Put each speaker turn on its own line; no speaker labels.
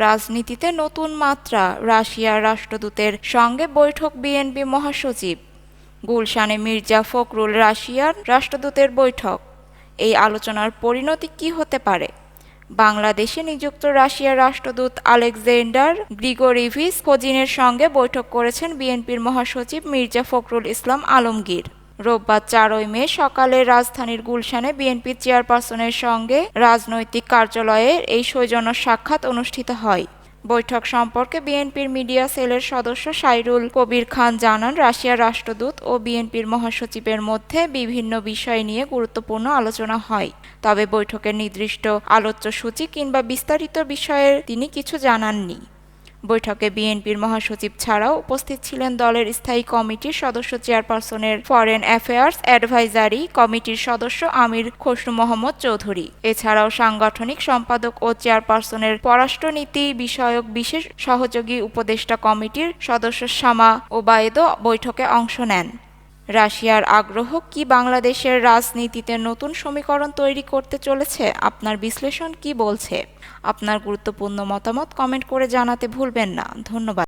রাজনীতিতে নতুন মাত্রা রাশিয়ার রাষ্ট্রদূতের সঙ্গে বৈঠক বিএনপি মহাসচিব। গুলশানে মির্জা ফখরুল রাশিয়ার রাষ্ট্রদূতের বৈঠক। এই আলোচনার পরিণতি কি হতে পারে? বাংলাদেশে নিযুক্ত রাশিয়ার রাষ্ট্রদূত আলেকজান্ডার গ্রিগোরিভিস ফজিনের সঙ্গে বৈঠক করেছেন বিএনপির মহাসচিব মির্জা ফখরুল ইসলাম আলমগীর। রোববার চারই মে সকালে রাজধানীর গুলশানে বিএনপি চেয়ারপারসনের সঙ্গে রাজনৈতিক কার্যালয়ে এই সৌজন্য সাক্ষাৎ অনুষ্ঠিত হয়। বৈঠক সম্পর্কে বিএনপির মিডিয়া সেলের সদস্য সাইরুল কবির খান জানান, রাশিয়ার রাষ্ট্রদূত ও বিএনপির মহাসচিবের মধ্যে বিভিন্ন বিষয় নিয়ে গুরুত্বপূর্ণ আলোচনা হয়। তবে বৈঠকের নির্দিষ্ট আলোচ্য সূচি কিংবা বিস্তারিত বিষয়ে তিনি কিছু জানাননি। বৈঠকে বিএনপির মহাসচিব ছাড়াও উপস্থিত ছিলেন দলের স্থায়ী কমিটির সদস্য চেয়ারপারসনের ফরেন অ্যাফেয়ার্স অ্যাডভাইজারি কমিটির সদস্য আমির খসরু মোহাম্মদ চৌধুরী। এছাড়াও সাংগঠনিক সম্পাদক ও চেয়ারপারসনের পররাষ্ট্রনীতি বিষয়ক বিশেষ সহযোগী উপদেষ্টা কমিটির সদস্য শামা ওবায়েদও বৈঠকে অংশ নেন। রাশিয়ার আগ্রহ কি বাংলাদেশের রাজনীতিতে নতুন সমীকরণ তৈরি করতে চলেছে? আপনার বিশ্লেষণ কি বলছে? আপনার গুরুত্বপূর্ণ মতামত কমেন্ট করে জানাতে ভুলবেন না। ধন্যবাদ।